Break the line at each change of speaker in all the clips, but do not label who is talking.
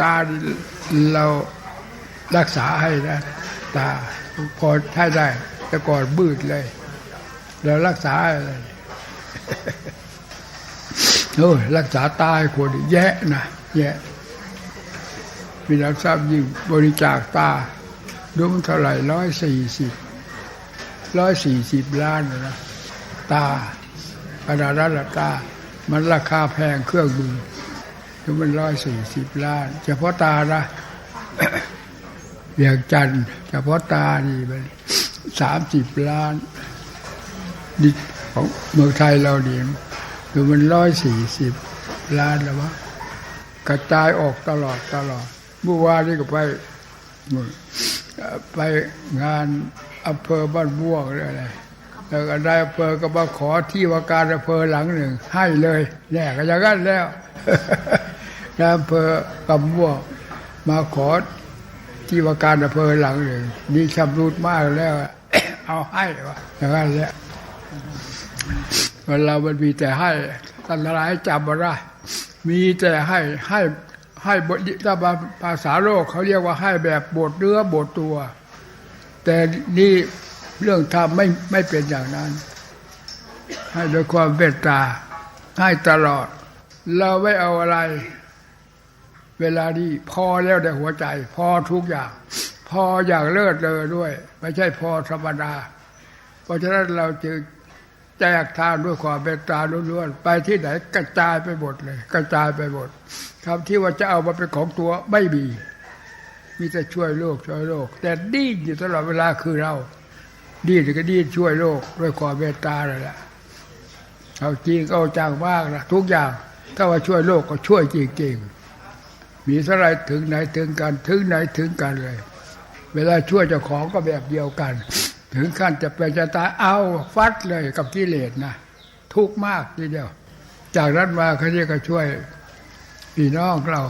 ตาเรารักษาให้นะตาพอใช้ได้ แต่ก่อนบืดเลย เรารักษาอะไรโอ้ยรักษาตาให้คนแย่นะแย่มีรับทราบยิ่งบริจาคตาดูมันเท่าไหร่ร้อยสี่สิบร้อยสี่สิบล้านนะตาขนาดนั้นละตา มันราคาแพงเครื่องมือ ดูมันร้อยสี่สิบล้าน เฉพาะตานะเวียงจันเฉพาะตานี่มันสามสิบล้านดิของเมืองไทยเราเนี่ยดูมันร้อยสี่สิบล้านแล้ววะกระจายออกตลอดตลอดเมื่อวานนี้ก็ไปไปงานอำเภอบ้านม่วงออะไรแล้วก็ได้อำเภอก็มาขอที่ว่าการอำเภอหลังหนึ่ง ให้เลยแน่ก็อย่างนั้นแล้ว นายอำเภอกำม่วงมาขอที่ว่าการอำเภอหลังหนึ่งมีชำรุดมากแล้วเอาให้วะอย่างนั้นแหละเวลามันมีแต่ให้ตันร้ายจำมาได้มีแต่ให้ให้ให้บทถ้าภาษาโลกเขาเรียกว่าให้แบบบทเนื้อบทตัว แต่นี่เรื่องธรรมไม่ไม่เป็นอย่างนั้น ให้ด้วยความเมตตาให้ตลอด เราไม่เอาอะไร เวลานี้พอแล้วในหัวใจ พอทุกอย่าง พออย่างเลิศเลยด้วย ไม่ใช่พอธรรมดา เพราะฉะนั้นเราจึงแจกทานด้วยความเมตตาล้วนๆไปที่ไหนกระจายไปหมดเลย กระจายไปหมดคำที่ว่าจะเอามาเป็นของตัวไม่มีมีแต่ช่วยโลกช่วยโลก แต่ดิ้นอยู่ตลอดเวลาคือเราดิ้นก็ดิ้นช่วยโลก ด้วยความเมตตาเลยแหละเอาจริงเอาจังมากนะทุกอย่าง ถ้าว่าช่วยโลกก็ช่วยจริงๆ มีเท่าไรถึงไหนถึงกันถึงไหนถึงกันเลย เวลาช่วยเจ้าของก็แบบเดียวกัน ถึงขั้นจะไปจะตายเอาฟัดเลยกับกิเลสนะทุกข์มากทีเดียว จากนั้นมาเขาเรียกก็ช่วยพี่น้องเรา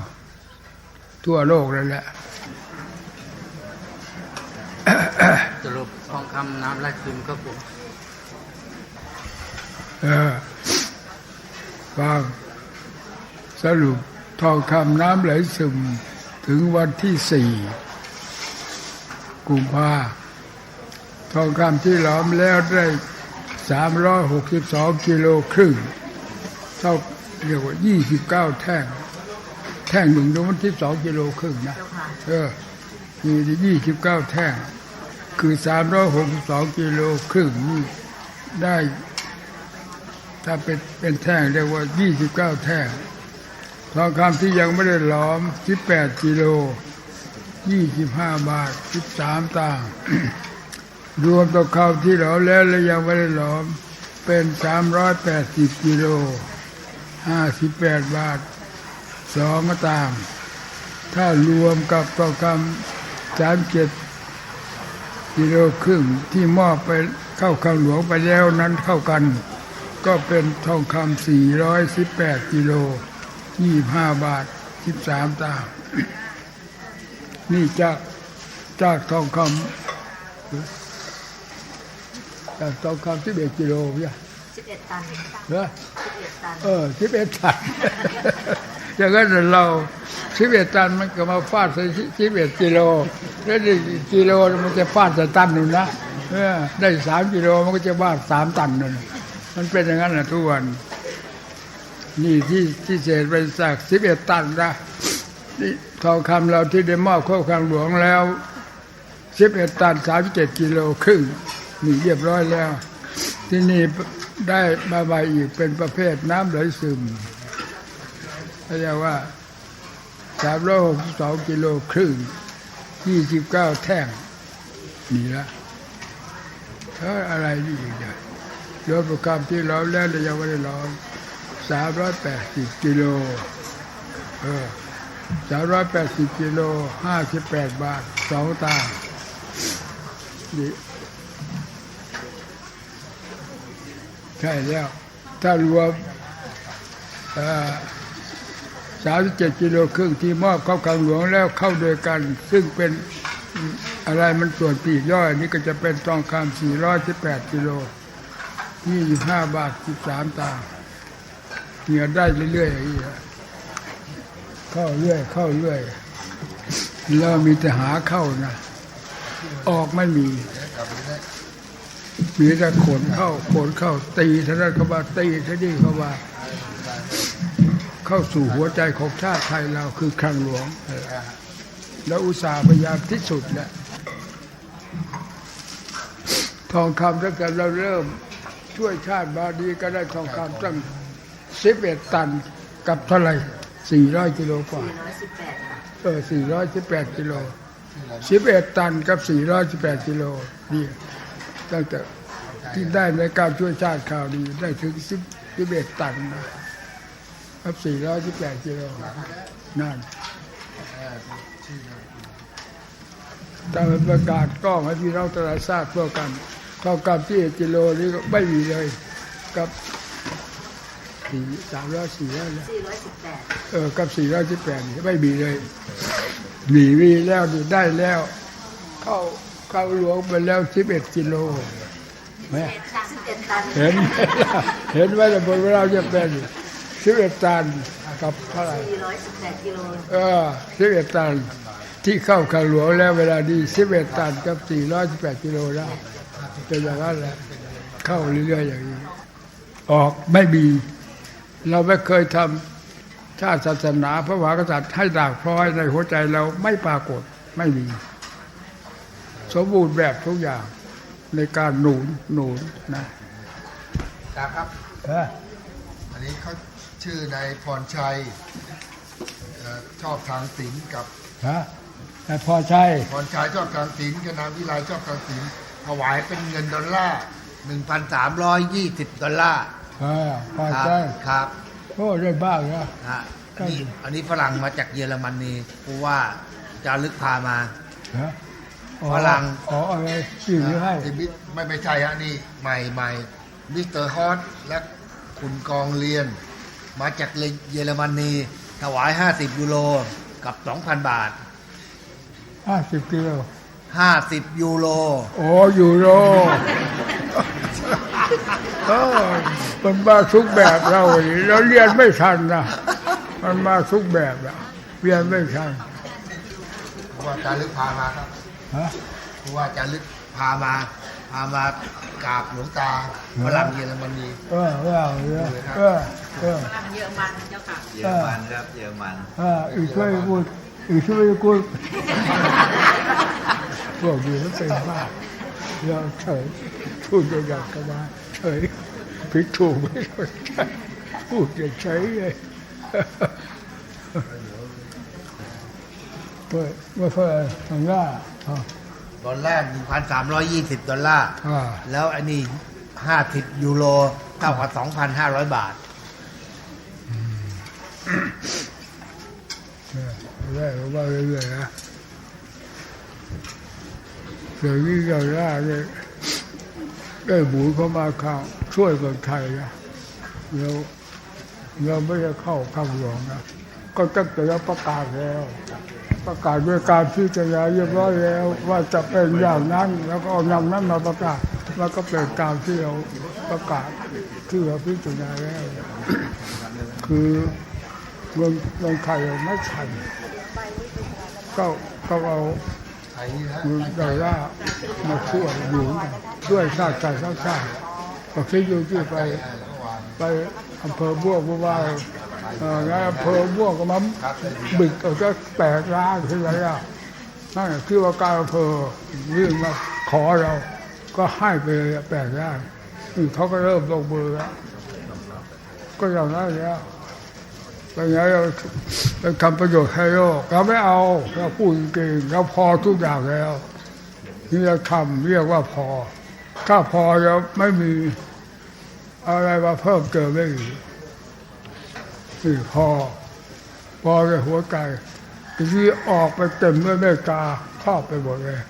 ทั่วโลกเลยแหละ
สรุปทองคำน้ำไหลซึมครับผม
เออฟังสรุป ทองคำน้ำไหลซึมถึงวันที่สี่กุมภาทองคำที่หลอมแล้วได้สามร้อยหกสิบสองกิโลครึ่งเท่าเรียกว่ายี่สิบเก้าแท่ง แท่งหนึ่งมันที่สองกิโลครึ่งนะเออมียี่สิบเก้าแท่ง คือสามร้อยหกสิบสองกิโลครึ่งนี่ได้ ถ้าเป็นเป็นแท่งเรียกว่ายี่สิบเก้าแท่ง ทองคำที่ยังไม่ได้หลอมสิบแปดกิโลยี่สิบาทสิบสาง รวมทองคำที่หลอมแล้วและยังไม่ได้หลอม เป็นสามร้อยแปดสิบกิโลห้าสิบาทสองตังถ้ารวมกับทองคำสามเจ็ดกิโลครึ่งที่มอบไปเข้าคำหลวงไปแล้วนั้นเข้ากัน ก็เป็นทองคำสี่ร้อยสิบแปดกิโล ยี่ห้าบาทสิบสามตางค์นี่จากจากทองคำจากทองคำสิบเอ็ดกิโลเนี่ย
สิบเอ็ดตัน
เหรอ
สิบเอ็ดตัน
เออสิบเอ็ดตันอย่างนั้นเราสิบเอ็ดตันมันก็มาฟาดใส่สิบเอ็ดกิโลแล้วได้กิโลมันจะฟาดใส่ตันหนึ่งนะเออได้สามกิโลมันก็จะฟาดสามตันนั่นมันเป็นอย่างนั้นนะทุกวัน นี่ที่ที่เศษเป็นสักสิบเอ็ดตันนะนี่ทองคำเราที่ได้มอบข้าคำหลวงแล้วสิบเอ็ดตันสามเจ็ดกิโลครึ่งนี่เรียบร้อยแล้ว ที่นี่ได้มาใบอีกเป็นประเภทน้ำไหลซึมเรียกว่าสามร้อยหกสองกิโลครึ่งยี่สิบเก้าแท่งนี่ละแล้วอะไรนี่อีกเนี่ยรถประกำที่เราแล้วแต่ยังไม่ได้ร้อง สามร้อยแปดสิบกิโลเออสามร้อยแปดสิบกิโลห้าสิบแปดบาทสองตางนี่ใช่แล้ว ถ้ารวมสามสิบเจ็ดกิโลครึ่งที่มอบเข้าคำหลวงแล้วเข้าโดวยกัน ซึ่งเป็นอะไรมันส่วนปีกย่อยนี่ก็จะเป็นทองคำสี่ร้อยสิบแปดกิโลยี่สิบห้าบาทสิบสามตาง เหงื่อได้เรื่อยๆอย่างนี้เข้าเรื่อย เข้าเรื่อยแล้วมีแต่หาเข้านะออกไม่มีมีแต่ขนเข้าขนเข้า ตีเท่านั้นเขาว่าตีเท่านี้เขาว่า เข้าสู่หัวใจของชาติไทยเราคือครังหลวงแล้วอุตสาห์พยายามที่สุดแหละทองคำตั้งแต่เราเริ่มช่วยชาติมาดีก็ได้ทองคำตั้ง สิบเอ็ดตันกับเท่าไหร่สี่ร้อยกิโลกว่า
418ค่ะ
เออสี่ร้อยสิบแปดกิโลสิบเอ็ดตันกับสี่ร้อยสิบแปดกิโลนี่ตั้งแต่ที่ได้ในการช่วยชาติข่าวดีได้ถึงสิบสิบเอ็ดตันนะครับสี่ร้อยสิบแปดกิโลนั่นแต่ประกาศกล้องให้พี่น้องตลาดทราบเพื่อกันเท่ากับที่กิโลนี้ก็ไม่มีเลยกับ สี่สามร้อยสี่ร้อย
418
เออกับสี่ร้อยสิบแปดไม่มีเลยหนีมีแล้วนี่ได้แล้ว เข้าเข้าหลวงไปแล้วสิบเอ็ดกิโลแม่
11ตัน
เห็นไหมล่ะเห็นไหมล่ะบนเวลาจะเป็นสิบเอ็ดตันกับเท่าไหร่
418กิโล
เออสิบเอ็ดตันที่เข้าข้าหลวงแล้วเวลานี้สิบเอ็ดตันกับสี่ร้อยสิบแปดกิโลแล้วเป็นอย่างนั้นแหละเข้าเรื่อยๆอย่างนี้ ออกไม่มี เราไม่เคยทำชาติศาสนาพระมหากษัตริย์ให้ด่างพร้อยในหัวใจเราไม่ปรากฏไม่มี สมบูรณ์แบบทุกอย่างในการหนุนหนุนนะ
ครับ
เออ
อันนี้เขาชื่อนายพรชัยเอ่อชอบทางศิลป์กับ
ฮะแต่พอใช่
พรชัยชอบทางศิลป์กับนางวิไลชอบทางศิลป์ถวายเป็นเงินดอลลาร์1,320ดอลลาร์
เออพอ
ครับ
ใช่
ครับ
โอ้ได้บ้างนะ
ฮะอันนี้อันนี้ฝรั่งมาจากเยอรมนีผู้ว่าจารึกพามา
ฮะอ๋อ
ฝรั่ง
อ๋ออะไรชื่อให้
ที่มิไม่ไม่ใช่ฮะนี่ใหม่ใหม่มิสเตอร์ฮอตและคุณกองเรียน มาจากเยอรมนีถวาย 50 ยูโรกับ 2,000 บาท
ห้าสิบกิโล
50 ยูโร
โอ้ยูโรเออ มันมาทุกแบบเราอย่างนี้เราเรียนไม่ทันนะมันมาทุกแบบอะเรียนไม่ทัน
ผู้ว่าจารึกพามาครับ
ฮะ
ผู้ว่าจารึกพามาพามากราบหลวงตาฝรั่งเยอรมนี
เออเออเออเออเออ
เยอรมันเจ้าค่ะ
เยอรมันครับเยอรมัน
เอออีกช่วยพูดอีกช่วยพูดพวกนี้มันเป็นบ้าเราเฉยพูดอย่างนั้นก็มา เฉยผิดถูกไม่สนใจพูดอย่างเฉยเลยเมื่อเมื่อเพื่อทางหน้าอ่า
ตอนแรก1,320ดอลลาร์
อ่า
แล้วอันนี้50ยูโรเท่ากับ2,500บาท
เรื่อยๆว่าเรื่อยๆนะเดี๋ยวนี้เราได้เนี่ย ได้หมูเข้ามาข้างช่วยคนไทยนะเราเราไม่ได้เข้าข้างหลวงนะก็ตั้งแต่เราประกาศแล้ว ประกาศด้วยการพิจารณาเรียบร้อยแล้ว ว่าจะเป็นอย่างนั้นแล้วก็เอานำนั้นมาประกาศแล้วก็เป็นตามที่เราประกาศที่เราพิจารณาแล้ว คือเมืองเมืองไทยไม่ทันก็ก็เอา
ไทยนี่นะ
เมืองดอลลามาช่วยอยู่กันช่วยชาติชาติชาติชาติก็คิดอยู่ที่ไปไปอำเภอบ้วงเพราะว่าแล้วอำเภอบ้วก็มาบิดเอาจะแตกร้านขึ้นไรอะนั่นแหละที่ว่าการอำเภอยื่นมาขอเรา ก็ให้ไปเลยแปดร้านเขาก็เริ่มลงมือแล้วก็อย่างนั้นแล้ว เป็นไงเราเราทำประโยชน์ให้โลกเราไม่เอาเราพูดจริงๆเราพอทุกอย่างแล้วนี่เราทำเรียกว่าพอ ถ้าพอแล้วไม่มีอะไรมาเพิ่มเติมไม่อีกนี่พอ พอในหัวใจที่ออกไปเต็มด้วยเมตตาครอบไปหมดเลย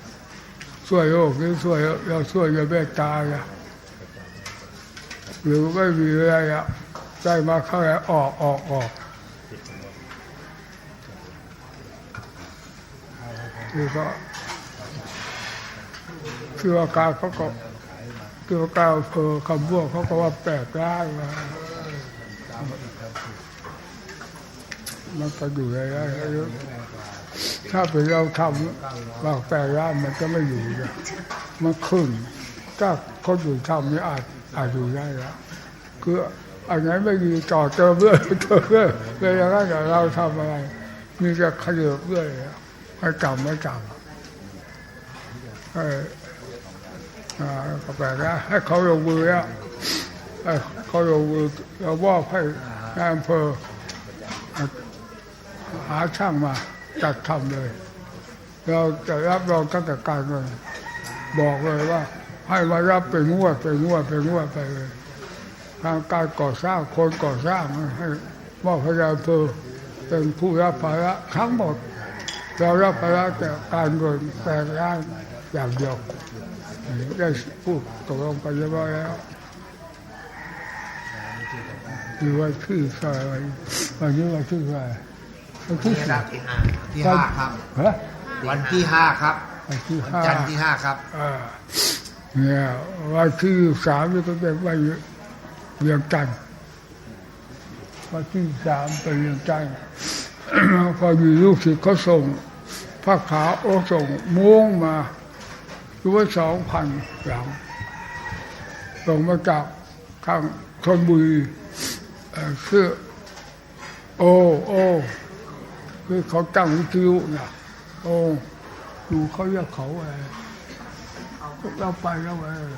ช่วยโลกนี้ช่วยเราช่วยด้วยเมตตาเนี่ยหรือไม่มีอะไรอะใจมาเข้าแล้วออกออกออก คือก็คืออาการเขาก็คืออาการเพอคำบวกเขาก็ว่าแปลกร้ายมามันก็อยู่ได้ถ้าเป็นเราทำบางแต่ร้านมันก็ไม่อยู่นะมันขึ้นถ้าคนอยู่ทำนี่อาจอาจอยู่ได้แล้วคืออันไหนไม่มีต่อเติมเรื่อยเติมเรื่อยเวลานั้นเราทำอะไร มีแต่ขยับเรื่อย ไม่จำไม่จำเอออ่าก็แปลว่าให้เขาลงมือแล้วให้เขาลงมือเรามอบให้นายอำเภอหาช่างมาจัดทำเลย เราจะรับรองตั้งแต่การเงินบอกเลยว่า ให้มารับเป็นงวดเป็นงวดเป็นงวดไปเลย ทางการก่อสร้างคนก่อสร้างให้มอบให้นายอำเภอเป็นผู้รับภาระทั้งหมด เรารับภาระแต่การเงินแปลงร่างอย่างเดียวได้พูดตกลงกันเรียบร้อยแล้วหรือว่าชื่อซอยวันวันนี้ว่าชื่ออะไรวันที่
นี่
สี่
นะที่ห้าที่ห้าครับ
ฮะ
วันที่ห้าครับ
วันที่
วัน
ห้า
จันทร์ที่ห้าครับ
อ่าเนี่ยวันที่สามนี่ก็เป็นวันเรียงจันทร์วันที่สามเป็นเรียงจันทร์ พอมีลูกศิษย์เขาส่งผ้าขาวโอส่งม้วงมาด้วยสองพันหลังส่งมาจากทางชนบุรีเอ่อชื่อโอโอคือเขาตั้งวิทยุนะโอดูเขาเรียกเขาอะไรเราไปแล้วเออ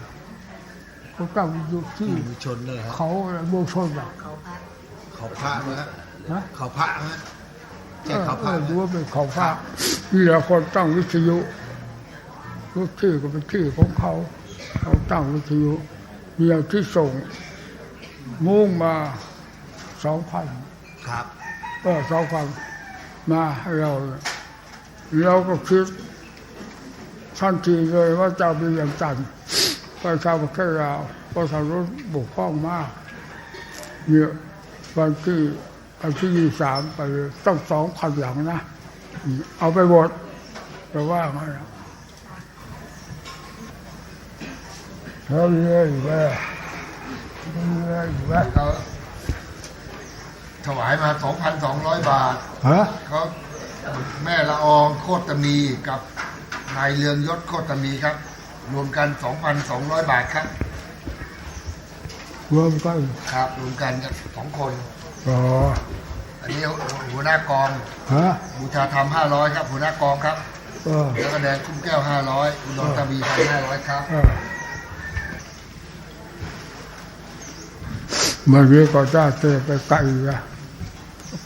เขาตั้งวิทยุที่
มีชนเลยครับ
เขาอะไรโมวงชนอะ
เขาพัก
เขาพระนะฮะ
นะ
เขาพระนะ ฮะใช่เขาพ
เอ
ระ
อ
นะ
ดูว่าเป็นของพระนี่แหละคนตั้งวิทยุรู้ชื่อก็เป็นชื่อของเขาเขาตั้งวิทยุเดียวที่ส่ง มุ่งมาสองพัน
ครับ
เออสองพันมาให้เราเราก็คิดทันทีเลยว่าจะเอาไป็นอย่างจันทร์ไปชาวประเทศเราเพราะทางรถบกพร่องมากเนี่ยวันที่ วันที่ยี่สามไปเลยต้องสองพันหลังนะ เอาไปหมดแต่ว่าไงนะเขาเรื่อยๆว่าเรื่อยๆว่า
เขาถวายมา2,200บาท
ฮะ
เขาแม่ละอองโคตรมีกับนายเรืองยศโคตรมีครับ รวมกัน2,200บาทครับ
รวมกัน
ครับรวมกันครับสองคน
อ๋อ
อันนี้หัวหน้ากอง
ฮะ
บูชาธรรม500ครับ หัวหน้ากองครับ
เออ
แล้วก็แดงคุ้มแก้ว500คุณนนทวีพัน500ครับ
เออเมื่อกี้ก็จ้าเตะไปไกลนะ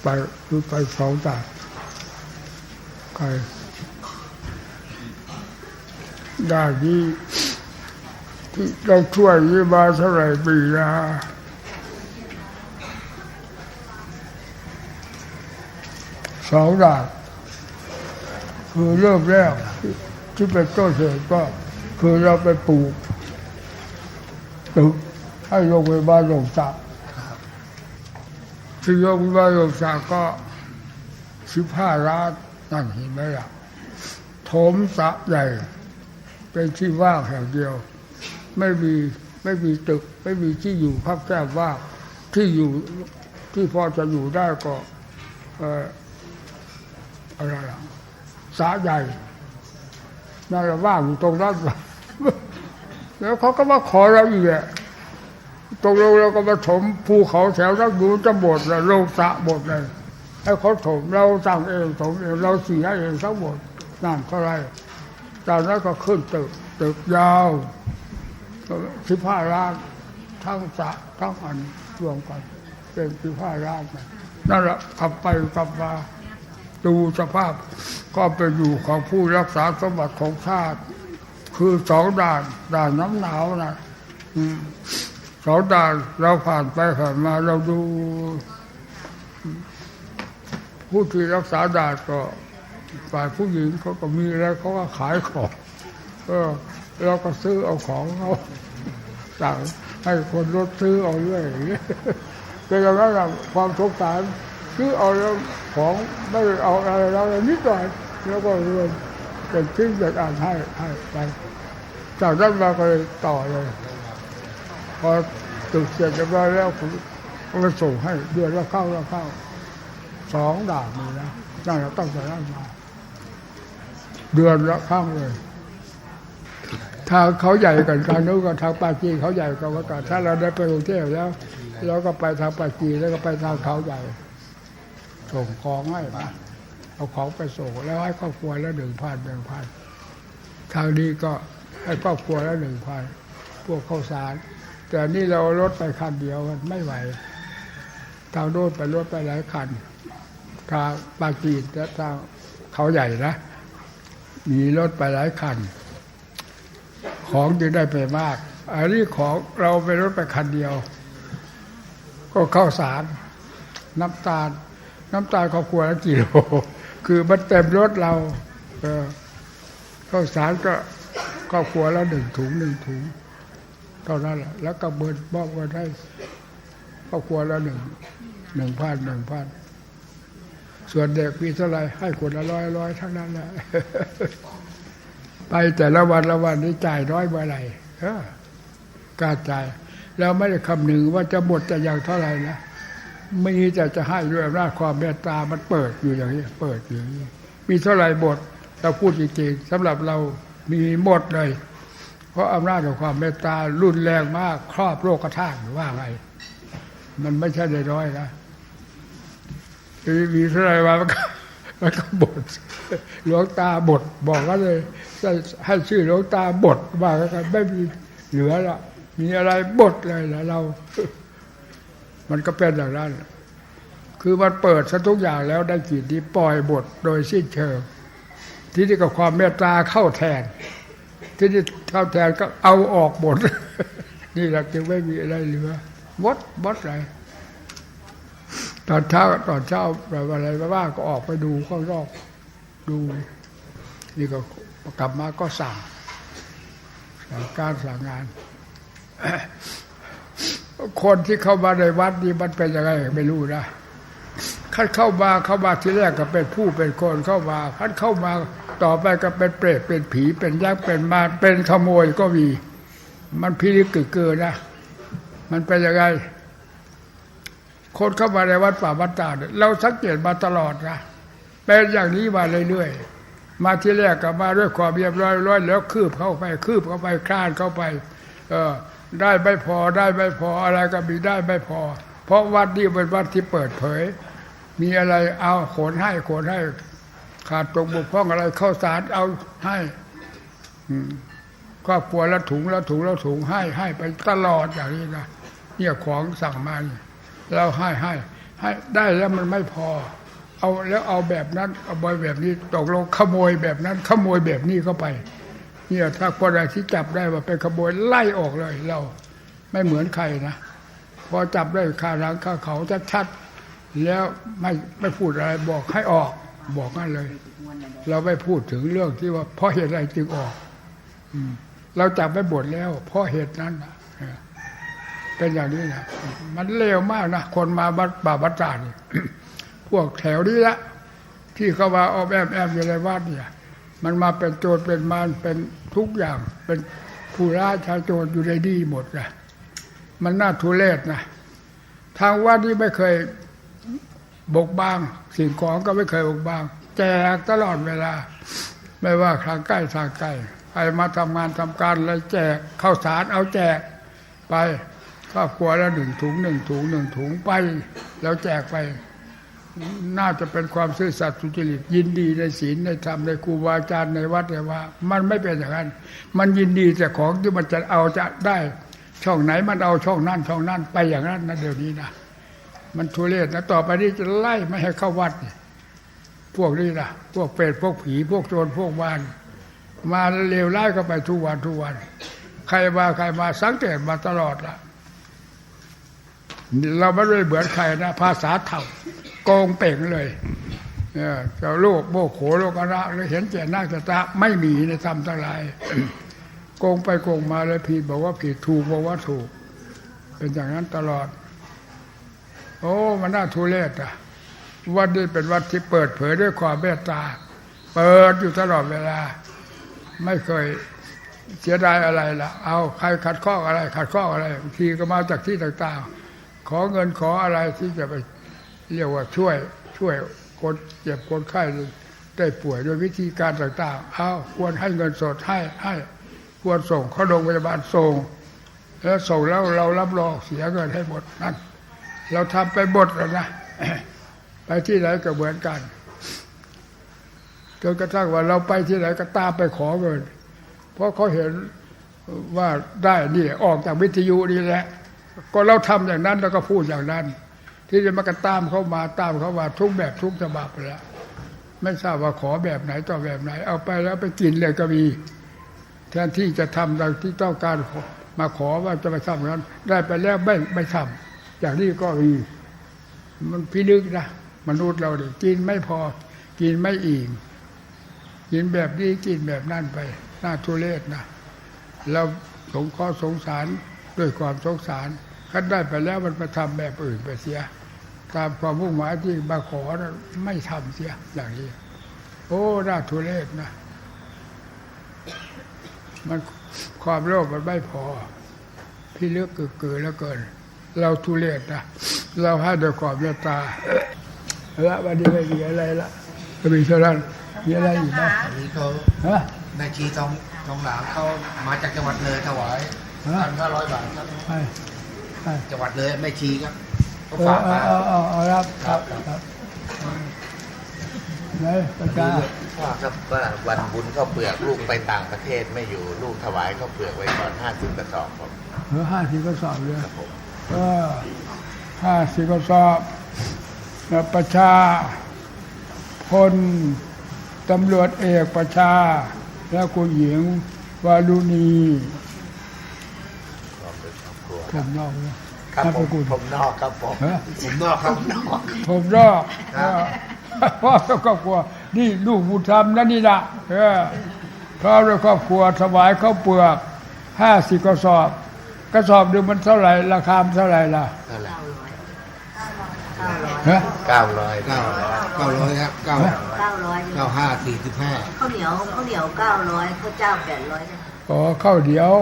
ไปคือไปสองตาไกลได้ที่ที่เราช่วยยี่มาเท่าไหร่ปีนะ สองด่านคือเริ่มแรกที่ที่เป็นต้นเหตุก็คือเราไปปลูกตึกให้โรงพยาบาลหลงจักที่โรงพยาบาลหลงจักก็สิบห้าล้านนั่นเห็นไหมล่ะโถมสระใหญ่ เป็นที่ว่างแห่งเดียว ไม่มีไม่มีตึก ไม่มีที่อยู่พักแก้ว่างที่อยู่ที่พอจะอยู่ได้ก็ อะไรสระใหญ่นั่นแหละว่างอยู่ตรงนั้นแล้วเขาก็มาขอเราอีกแหละตกลงเราก็มาถมภูเขาแถวนั้นดูจะหมดเลยโลงสะหมดเลยให้เขาถมเราสั่งเองถมเองเราเสียเองทั้งหมดนั่นเท่าไหรจากนั้นก็ขึ้นตึกตึกยาวสิบห้าล้านทั้งสะทั้งอันรวมกัน เป็นสิบห้าล้านนะนั่นแหละกลับไปกลับมา ดูสภาพก็เป็นอยู่ของผู้รักษาสมบัติของชาติ คือสองด่านด่านน้ำหนาวนะสองด่านเราผ่านไปผ่านมาเราดู ผู้ที่รักษาด่านก็ฝ่ายผู้หญิงเขาก็มีแล้วเขาก็ขายของเออเราก็ซื้อเอาของเขาสั่งให้คนรถซื้อเอาเรื่อยเป็นอย่างนั้นความสงสาร ซื้อเอาของไม่เอาอะไรเรานิดหน่อยแล้วก็รวมเป็นชิ้นเป็นอันให้ให้ไปจากนั้นมาก็เลยต่อเลย พอตึกเสร็จเรียบร้อยแล้วผมก็ส่งให้เดือนละเข้าละเข้าสองด่านมีนะนั่นเราต้องจะนั่นมา เดือนละครั้งเลยถ้าเขาใหญ่กันทางนู้นก็ทางปาจีเขาใหญ่กว่ากันถ้าเราได้ไปกรุงเทพแล้วเราก็ไปทางปาจีแล้วก็ไปทางเขาใหญ่ ส่งของให้นะเอาของไปส่งแล้วให้ครอบครัวละหนึ่งพันหนึ่งพันทางนี้ก็ให้ครอบครัวละหนึ่งพันพวกข้าวสาร แต่นี่เรารถไปคันเดียวมันไม่ไหวทางโน้นไปรถไปหลายคันทางปาจีนและทางเขาใหญ่นะ มีรถไปหลายคัน ของจึงได้ไปมากอันนี้ของเราไปรถไปคันเดียว ก็เข้าสารน้ำตาล น้ำตาลครอบครัวละกิโลคือมันเต็มรถเราเออข้าวสารก็ครอบครัวละหนึ่งถุงหนึ่งถุงเท่านั้นแหละแล้วก็เบิร์มอบกันให้ครอบครัวละหนึ่งหนึ่งพันหนึ่งพันส่วนเด็กมีเท่าไหรให้คนละร้อยร้อยทั้งนั้นแหละไปแต่ละวันละวันนี้จ่ายน้อยเมื่อไหร่เออกาจ่าย แล้วไม่ได้คำนึงว่าจะหมดจะอย่างเท่าไหร่นะ มีแต่จะให้ด้วยอำนาจความเมตตามันเปิดอยู่อย่างนี้ เปิดอยู่ยมีเท่าไหร่หมดเราพูดจริงๆสำหรับเรามีหมดเลย เพราะอำนาจของความเมตตารุนแรงมากครอบโลกกระทางหรือว่าไง มันไม่ใช่น้อยนะมีเท่าไหร่มามันก็มันก็บทหลวงตาบทบอกว่าเลยให้ชื่อหลวงตาบทว่ากันไม่มีเหลือละมีอะไรบทเลยแล้วเรา มันก็เป็นอย่างนั้น คือมันเปิดซะทุกอย่างแล้วได้กิจที่ปล่อยบทโดยสิ้นเชิง ที่นี่กับความเมตตาเข้าแทน ที่นี่เข้าแทนก็เอาออกหมด นี่หละจึงไม่มีอะไรเหลือวดวดเลยตอนเช้าตอนเช้าแบบอะไรบ้างก็ออกไปดูข้างนอกดู นี่ก็กลับมาก็สั่งสั่งการสั่งงาน คนที่เข้ามาในวัดนี่มันเป็นยังไงไม่รู้นะขั้นเข้ามาเข้ามาที่แรกก็เป็นผู้เป็นคนเข้ามาขั้นเข้ามาต่อไปก็เป็นเปรตเป็นผีเป็นยักษ์เป็นมารเป็นขโมยก็มี มันพิริกเกินนะมันเป็นยังไงคนเข้ามาในวัดป่าวัดตาเนี่ยเราสังเกตมาตลอดนะเป็นอย่างนี้มาเรื่อยๆมาที่แรกก็มาด้วยความเรียบร้อยร้อยแล้วคืบเข้าไป คืบเข้าไปคลานเข้าไป เออ ได้ไม่พอได้ไม่พออะไรก็มีได้ไม่พอ เพราะวัดนี้เป็นวัดที่เปิดเผย มีอะไรเอาขนให้ขนให้ ขาดตรงบกพร่องอะไรเข้าสารเอาให้อืมครอบครัวละถุงละถุงละถุงให้ให้ไปตลอดอย่างนี้นะเนี่ยของสั่งมาเนี่ยเราให้ให้ ให้ได้แล้วมันไม่พอ เอาแล้วเอาแบบนั้นเอาบอยแบบนี้ตกลงขโมยแบบนั้น ขโมยแบบนี้เข้าไป นี่ยถ้าคนใดที่จับได้ว่าเป็นขโมยไล่ออกเลย เราไม่เหมือนใครนะพอจับได้คาหลังคาเขาชัดๆแล้วไม่ไม่พูดอะไรบอกให้ออกบอกงั้นเลย เราไม่พูดถึงเรื่องที่ว่าเพราะเหตุอะไรจึงออกอืเราจับไปบทแล้ว เพราะเหตุนั้นนะเป็นอย่างนี้นะมันเลวมากนะคนมาบัดบาบัดจานี่พวกแถวนี้ละที่เขาว่าออบแอมแอมอยู่ในวัดเนี่ย มันมาเป็นโจรเป็นมารเป็นทุกอย่าง เป็นผู้ร้ายชายโจรอยู่ในดีหมดนะมันน่าทุเรศนะทางวัดนี่ไม่เคยบกบาง สิ่งของก็ไม่เคยบกบาง แจกตลอดเวลา ไม่ว่าทางใกล้ทางไกลใครมาทำงานทำการอะไรแจกข้าวสารเอาแจกไปครอบครัวละหนึ่งถุงหนึ่งถุงหนึ่งถุงไป แล้วแจกไป น่าจะเป็นความซื่อสัตย์สุจริตยินดีในศีลในธรรมในครูบาอาจารย์ในวัดแต่ว่า มันไม่เป็นอย่างนั้น มันยินดีแต่ของที่มันจะเอาจะได้ ช่องไหนมันเอาช่องนั่นช่องนั่นไปอย่างนั้นนะเดี๋ยวนี้นะมันทุเรศนะต่อไปนี้จะไล่ไม่ให้เข้าวัด พวกนี้นะพวกเปรตพวกผีพวกโจรพวกวานมาเลวไล่ก็ไปทุกวันทุกวัน ใครมาใครมาสังเกตมาตลอดละเราไม่ได้เหมือนใครนะ ภาษาเถ่า โกงเป่งเลยเจ้าโลกโมโขโลกระหรือเห็นแก่หน้าแก่ตาไม่มีในธรรมทั้งหลายโกงไปโกงมาเลยผิดบอกว่าผิดถูกบอกว่าถูก เป็นอย่างนั้นตลอด โอ้มันน่าทุเรศอะวัดนี้เป็นวัดที่เปิดเผยด้วยความเมตตา เปิดอยู่ตลอดเวลา ไม่เคยเสียดายอะไรละเอาใครขัดข้ออะไร ขัดข้ออะไรบางทีก็มาจากที่ต่างๆ ขอเงินขออะไรที่จะไป เรียกว่าช่วยช่วยคนเจ็บคนไข้ได้ป่วยด้วยวิธีการต่างๆเอาควรให้เงินสดให้ให้ควรส่งเข้าโรงพยาบาลส่ง แล้วส่งแล้วเรารับรองเสียเงินให้หมดนั่นเราทำไปหมดแล้วนะไปที่ไหนก็เหมือนกันจนกระทั่งว่าเราไปที่ไหนก็ตามไปขอเงิน เพราะเขาเห็นว่าได้นี่ออกจากวิทยุนี่แหละ ก็เราทำอย่างนั้นแล้วก็พูดอย่างนั้น ที่จะมากันตามเขามาตามเขามาทุกแบบทุกฉบับแล้วไม่ทราบว่าขอแบบไหนต่อแบบไหน เอาไปแล้วไปกินเลยก็มี แทนที่จะทำดังที่ต้องการมาขอว่าจะไปทำนั้น ได้ไปแล้วไม่ไม่ทำอย่างนี้ก็มีมันพิลึกนะมนุษย์เราเนี่ยกินไม่พอ กินไม่อิ่มกินแบบนี้กินแบบนั่นไปน่าทุเรศนะเราสงเคราะห์สงสารด้วยความสงสาร คันได้ไปแล้วมันไปทำแบบอื่นไปเสีย ตามความมุ่งหมายที่มาขอนะไม่ทำเสียอย่างนี้ โอ้น่าทุเรศนะ มันความโลภมันไม่พอ พี่เลือกเกินแล้วเกิน เราทุเรศนะเราให้ด้วยความเมตตาละวันนี้ไม่มีอะไรละก็มีเท่านั้นมีอะไรอีกไหม
อันนี้เขา
ฮะ
นายชีทองทองหลางเขามาจากจังหวัดเลยถวาย
ฮะ
พันห้าร้อยบาทครับ
ให้ให้
จังหวัดเลยแม่ชีครับเขา
เออ
ฝาก
เอ
มา
อเออเออเอารับครับครับไหนประกาศ
พ่อครับว่าวันบุญข้าวเปลือกลูกไปต่างประเทศไม่อยู่ลูกถวายข้าวเปลือกไว้ก่อนห้าสิบกระสอบครับ
เหลือห้าสิบก็สอบเลย
ครับผม
เออห้าสิบก็สอบแล้วประชาพลตำรวจเอกประชา แล้วคุณหญิงวารุณี
ขอบเป็นครอบครัว
ผมนอกเลย
ครับ
นาม
ผ
ส
ม
กุล
ผมนอกครับผม
ฮะ
ผมนอกครับ
ผมนอก
ครับ
เออพ่อแล้วครอบครัว นี่ลูกบุญธรรมนะนี่นะเออพร้อมด้วยครอบครัวถวายข้าวเปลือกห้าสิบกระสอบกระสอบหนึ่งมันเท่าไหร่ราคามันเท่าไหร่ล่ะ
เท่าไหร่
เก้าร้อย
ฮะ
เก้าร้อย
เก้าเก้าร้อยครับเก้า
เก้าร้อย
เก้าห้าสี่สิบห้า
ข้าวเหนียวข้าวเหนียวเก้าร้อยข้าวเจ้าแปดร้อยนะ
อ๋อข้าวเดียว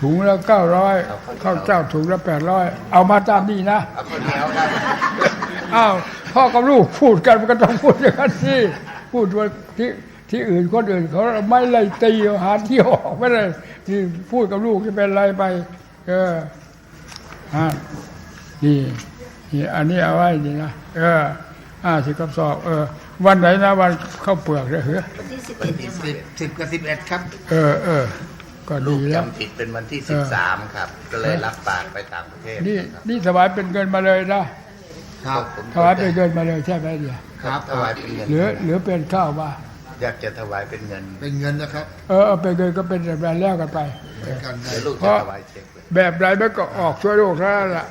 ถุงละเก้าร้อยข้าวเจ้าถุงละแปดร้อยเอามาตามนี้นะ
เอาคนเดียวครับ
อ้าวพ่อกับลูกพูดกันมันก็ต้องพูดอย่างนั้นสิพูดว่าที่ที่อื่นคนอื่นเขาไม่ไล่ตีหาที่ออกไม่ได้ที่พูดกับลูกจะเป็นไรไป เออฮะนี่นี่อันนี้เอาไว้ดีนะเออห้าสิบกระสอบเออ วันไหนนะวันข้าวเปลือกเลยเหรอ
วันที่สิบ
วั
เอ็
น
ด
ที่
จังห
สิ
วัด
บ
สิบกับสิบเอ็ดครับ
เออเออ ก็
ลู
ดี
ก
แล้ว
จำผิดเป็นวันที่
เอ
สิบ
อ
สามครับ ก็เลยรับปากไปต่างประเทศ
นี่
ครับ
นี่ถวายเป็นเงินมาเลยนะ
ครับ
ผม
ถวายเป็นเงินมาเลยใช่ไหมเดีย
ครับ
ถวายเป็นเงิน
หรือหรือเป็นข้าวมา
อยากจะถวายเป็นเงิน
เป็นเงินนะครับ
เออเอาเป็นเงินก็เป็นแบบแล้วกันไป
เหมือนกัน
เดี๋ยวลูก
เพ
จะ
ราะ
ถวายเช็คเลย
แบบไหนมันก็ออกช่วยโลกเท่านั้นแหละ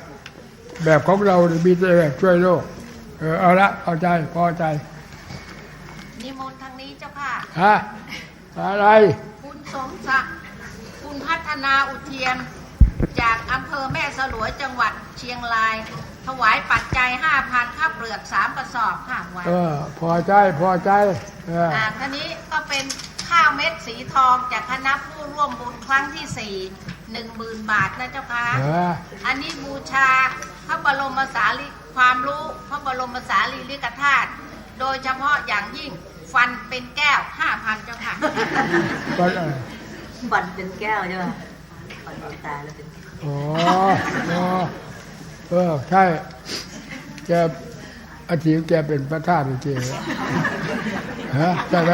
แบบของเราเนี่ยมีแต่แบบช่วยโลก เออเอาละเอาใจพอใจ
นิมนต์ทางนี้เจ้าค่ะ
ฮะอะไร
คุณสมศักดิ์ คุณพัฒนาอุเทียน จากอำเภอแม่สลวยจังหวัดเชียงราย ถวายปัจจัย5,000ข้าวเปลือก3กระสอบค่ะไว้
เออ พอใจพอใจเออ
อ่าทีนี้ก็เป็นข้าวเม็ดสีทองจากคณะผู้ร่วมบุญครั้งที่4 10,000บาทนะเจ้าค่ะ
เออ
อันนี้บูชาพระบรมสารีความรู้พระบรมสารีริกธาตุโดยเฉพาะอย่างยิ่งฟันเป็นแก้ว5,000เจ้าค่ะ
ก็เออ
ฟันเป็นแก้วใช่ไหมฟันเป็นตาแล้วเป็นแก้ว
อ๋ออ๋อเออใช่แกอาทิตย์แกเป็นพระธาตุจริงๆฮะใช่ไหม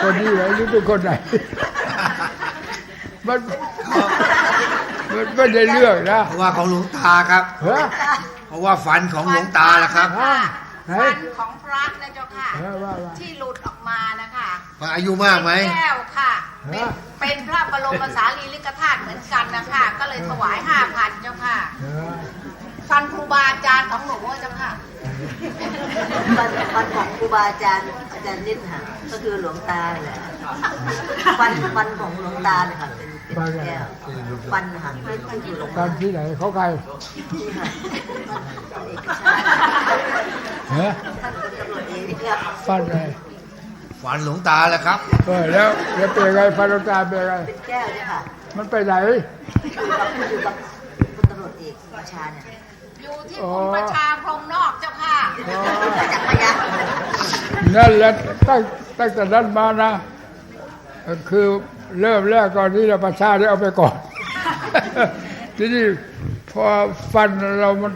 คนนี้ไหนหรือเป็นคนไหนมันมันไม่ได้เรื่องนะ
เพราะว่าของหลวงตาครับ
ฮะ
เพราะว่าฝันของหลวงตาแหละครับ
ฮะไหน
ฟันของพระนะเจ้าค่ะ
เออว่าว่า
ที่หลุดออกมานะคะ
ว่าอายุมากไหม
เป็นแก้วค่ะ เป็น
ฮะ
เป็นพระบรมสารีริกธาตุเหมือนกันนะคะก็เลยถวายห้าพันเจ้าค่ะ
เออ
ฟันครูบาอาจารย์ของหนูอะเจ้าค่ะ
ฟันฟันของครูบาอาจารย์อาจารย์นิดค่ะก็คือหลวงตาแหละฟันฟันของหลวงตาเนี่ยค่ะเป็น เป็นแก้วฟันหักไม่ที่อยู่ลง
ตามที่ไหนเขาใคร
นี่ค่ะท่านเอกชาติ
ฮะ
ท่านเป็นตำรวจเอกเนี่ย
ฟันอะไร
ฝันหลวงตาแหละครับ
เออแล้วแล้วเป็นไงฟันตาเป็นไง
เป็นแก้วเนี่ยค่ะ
มันไปไหน
อยู่กับอยู่กับพลตำรวจเอกประชาเนี่ย
อยู่ที่คุณประชาพรหมนอกเจ้าค่ะ
จากพยา
นั่นแหละตั้งตั้งแต่นั้นมานะคือ เริ่มแรกก่อนนี้เราประชาได้เอาไปก่อน ทีนี้พอฟันเรามัน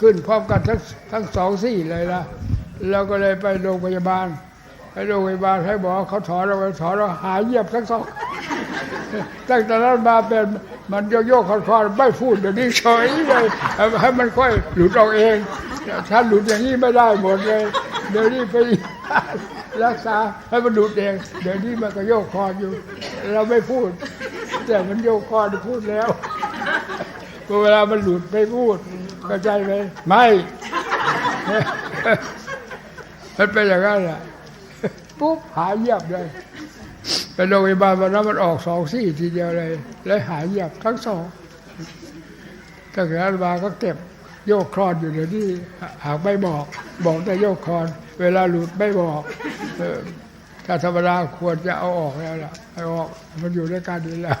ขึ้นพร้อมกันทั้งทั้งสองซี่เลยนะเราก็เลยไปโรงพยาบาล ไปโรงพยาบาลให้หมอเขาถอนเราไปถอนเราหายเยียบทั้งสองตั้งแต่นั้นมาเป็นมันโยโยกคอนๆไม่พูดเดี๋ยวนี้เฉยเลยให้ให้มันค่อยหลุดออกเอง ถ้าหลุดอย่างนี้ไม่ได้หมดเลย เดี๋ยวนี้ไป รักษาให้มันหลุดเองเดี๋ยวนี้มันก็โยกคออยู่ เราไม่พูด แต่มันโยกคอพูดแล้วเวลามันหลุดไม่พูดเข้าใจไหมไม่มันเป็นอย่างนั้นแหละปุ๊บหายเยียบเลยไปโรงพยาบาลวันนั้นมันออกสองซี่ทีเดียวเลย แล้วหายเยียบทั้งสองตั้งแต่นั้นมาก็เก็บโยกคลอนอยู่เดี๋ยวนี้หากไม่บอก บอกแต่โยกคลอน เวลาหลุดไม่บอกเออถ้าธรรมดาควรจะเอาออกแล้วล่ะเอาออกมันอยู่ด้วยกันนี่แหละ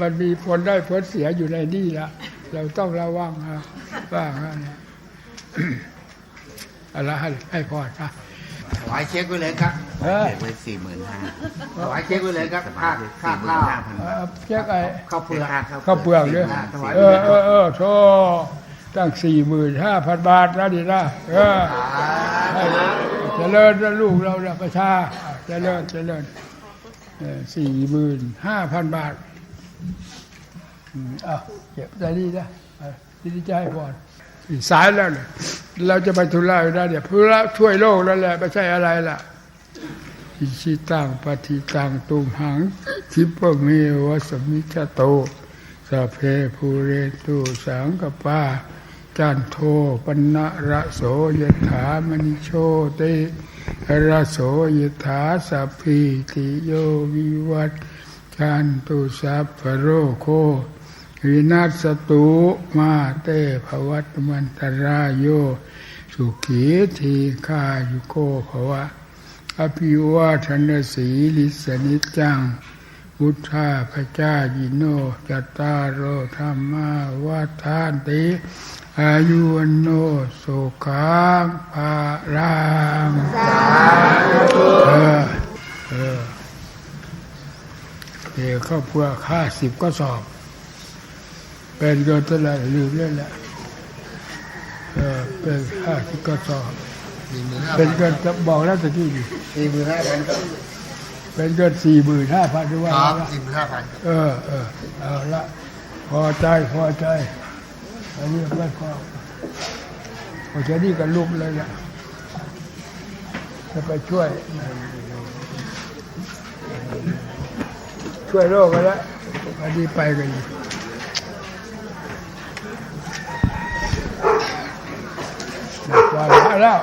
มันมีผลได้ผลเสียอยู่ในนี่ละเราต้องระวังนะว่างั้นนะอะไรให้ให้พอนะ
ถวายเช็คไว้เลยครับ
เออ
เด็กไว้สี่หมื่นห้า
ถวายเช็คไว้เลยครับค่าค่า
สี่หมื่น
ข้าว
ห้าพัน
เอ่
บาท
อเช็คไอ้
ข้าวเปลือก
ข้าวเปลือกเนี่ย
ถวาย
เออเออเออโธ่ตั้งสี่หมื่นห้าพันบาทนะดีนะเออให้ เจริญนะลูกเราเนี่ยประชาเจริญเจริญสี่หมื่นห้าพันบาทอืมเอ้าเก็บใจดีนะดีใจให้พรอีกสายแล้วเนี่ยเราจะไปทุระอยู่นะเนี่ยเพื่อช่วยโลกนั่นแหละไม่ใช่อะไรล่ะอิชิตังปฏิตังตุมหังทิปเมวสมิจโตสพเพภูเรตุสังกปา จันโทปนะระโสยถามณิโชติระโสยถาสัพพิติโยวิวัตจันตุสัพพโรโควินาศตุมาเตภวัตมันตรายโย สุขีทีคายุโกภวะ อภิวาทนสีลิสนิจัง พุทธาพระเจ้ายิโนจตตารโอธรรมาวาทานติอายุวันโนสุขังภาลังเออเออเดี๋ยวเข้าเพื่อค่าสิบก็สอบ เป็นเกินเท่าไรลืมเล่นแหละเออเป็นห้าสิบก็สอบ เป็นเกินจะบอกแล้วตะกี้ดิ
สี่หมื่นห้าพัน
เป็นเกินสี่หมื่นห้าพันหรือว่า
ครับ
อะไรวะ
สี่หมื่นห้าพัน
เออเออเอาละพอใจพอใจอันนี้ไม่พอพอใจนี่ก็ลุกเลยนะจะไปช่วย ช่วยโลกกันแล้วอันนี้ไปกันอยู่ปล่อยมาแล้ว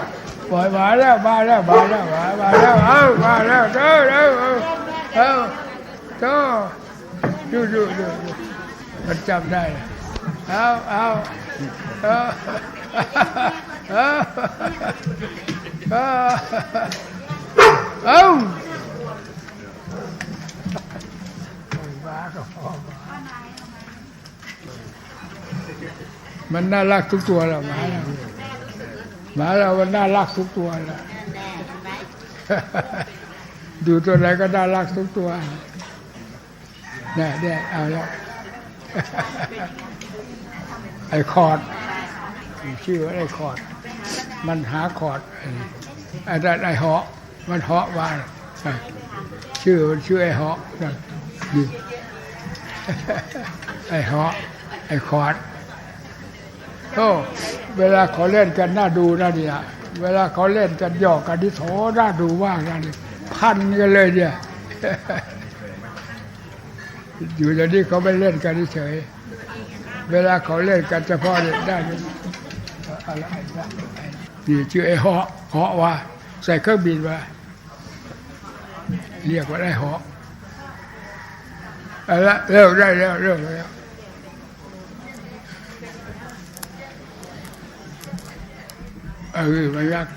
ปล่อยมาแล้วมาแล้วมาแล้วมามาแล้วเอามาแล้วเด้อเด้อเอาเอาต่อดูดูดูมันจำได้เอาเอาเอาเอาเอาเอมันน่ารักทุกตัวแล้วมาเรา หมาเรามันน่ารักทุกตัวแล้วดูตัวไหนก็น่ารักทุกตัวเนี่ยเนี่ยเอาแล้วไอ้คอร์ดชื่อว่าไอ้คอร์ดมันหาคอร์ดไอ้นั่นไอ้เหาะมันเหาะว่าชื่อมันชื่อไอ้เหาะนั่นนี่ไอ้เหาะไอ้คอร์ดโอ้ เวลาเขาเล่นกันน่าดูนะเนี่ย เวลาเขาเล่นกันหยอกกันที่โถน่าดูว่ากนะนี่พันกันเลยเนี่ย อยู่อย่างนี้เขาไม่เล่นกันเฉย เวลาเขาเล่นกันเฉพาะเล่นได้นี่อะไรนี่ชื่อไอ้เหาะเหาะว่า ใส่เครื่องบินว่าเรียกว่าไอ้เหาะเอาละเร็วได้แล้วเร็วแล้ว เออมันยาก